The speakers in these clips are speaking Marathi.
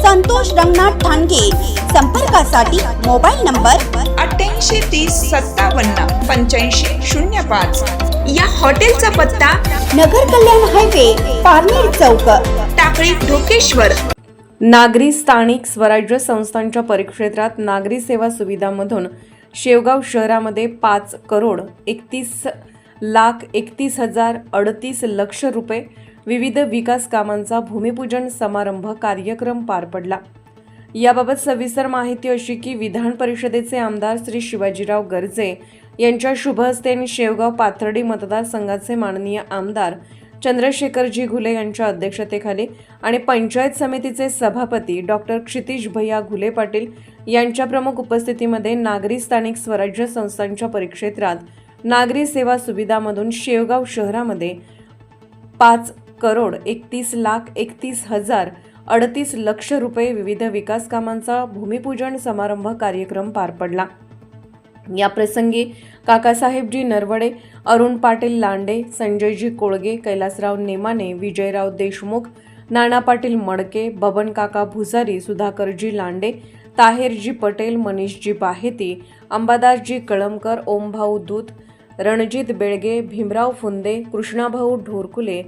संतोष रंगनाथ ठाणगे. संपर्कासाठी मोबाईल नंबर अठ्ठ्याऐंशी तीस सत्तावन्न पंच्याऐंशी शून्य पाच. या हॉटेलचा पत्ता नगर कल्याण हायवे पारनेर चौक. टाकळी ढोकेश्वर. नागरी स्थानिक स्वराज्य संस्थांच्या परिक्षेत्रात नागरी सेवा सुविधामधून शेवगाव शहरामध्ये पाच करोड एकतीस लाख एकतीस हजार अडतीस लक्ष रुपये विविध विकास कामांचा भूमिपूजन समारंभ कार्यक्रम पार पडला. याबाबत सविस्तर माहिती अशी की विधान परिषदेचे आमदार श्री शिवाजीराव गर्जे यांच्या शुभहस्ते आणि शेवगाव पाथर्डी मतदारसंघाचे माननीय आमदार चंद्रशेखरजी घुले यांच्या अध्यक्षतेखाली आणि पंचायत समितीचे सभापती डॉक्टर क्षितिश भैया घुले पाटील यांच्या प्रमुख उपस्थितीमध्ये नागरी स्थानिक स्वराज्य संस्थांच्या परिक्षेत्रात नागरी सेवा सुविधामधून शेवगाव शहरामध्ये पाच करोड एकतीस लाख एकतीस हजार अडतीस लक्ष रुपये विविध विकास कामांचा भूमिपूजन समारंभ कार्यक्रम पार पडला. या प्रसंगी काकासाहेबजी नरवडे अरुण पाटील लांडे संजयजी कोळगे कैलासराव नेमाने विजयराव देशमुख नाना पाटील मडके बबन काका भुसारी सुधाकरजी लांडे ताहेरजी पटेल मनीषजी बाहेती अंबादासजी कळमकर ओमभाऊ दूत रणजित बेळगे भीमराव फुंदे कृष्णाभाऊ ढोरकुले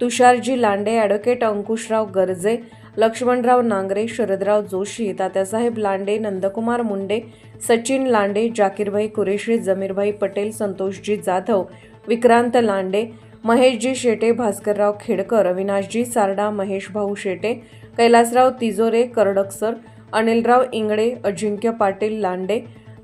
तुषारजी लांडे ॲडव्होकेट अंकुशराव गर्जे लक्ष्मणराव नांगरे शरदराव जोशी तात्यासाहेब लांडे नंदकुमार मुंडे सचिन लांडे जाकीरभाई कुरेशी जमीरभाई पटेल संतोषजी जाधव विक्रांत लांडे महेशजी शेटे भास्करराव खेडकर अविनाशजी सारडा महेशभाऊ शेटे कैलासराव तिजोरे करडकसर अनिलराव इंगळे अजिंक्य पाटील लांडे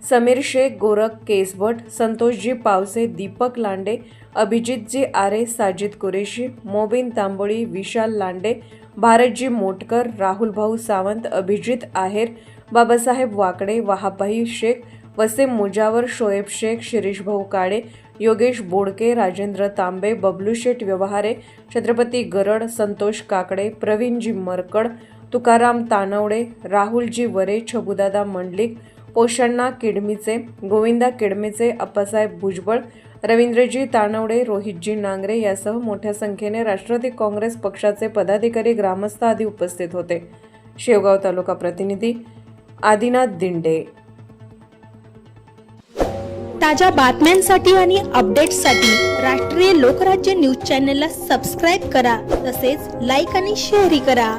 समीर शेख गोरख केसभट संतोषजी पावसे दीपक लांडे अभिजितजी आरे साजिद कुरेशी मोबिन तांबोळी विशाल लांडे भारतजी मोटकर राहुलभाऊ सावंत अभिजित आहेर बाबासाहेब वाकडे वहाबाई शेख वसीम मुजावर शोएब शेख शिरीषभाऊ काळे योगेश बोडके राजेंद्र तांबे बबलू शेठ व्यवहारे छत्रपती गरड संतोष काकडे प्रवीणजी मरकड तुकाराम तानवडे राहुलजी वरे छबुदादा मंडलिक पोषण्णा किडमीचे गोविंदा किडमीचे अप्पासाहेब भुजबळ रवींद्रजी तानवडे रोहितजी नांगरे यासह मोठ्या संख्येने राष्ट्रवादी काँग्रेस पक्षाचे पदाधिकारी ग्रामस्थ आदी उपस्थित होते. शेवगाव तालुका प्रतिनिधी आदिनाथ दिंडे. ताज्या बातम्यांसाठी आणि अपडेट्ससाठी राष्ट्रीय लोकराज्य न्यूज चॅनलला सबस्क्राईब करा तसेच लाईक आणि शेअरही करा.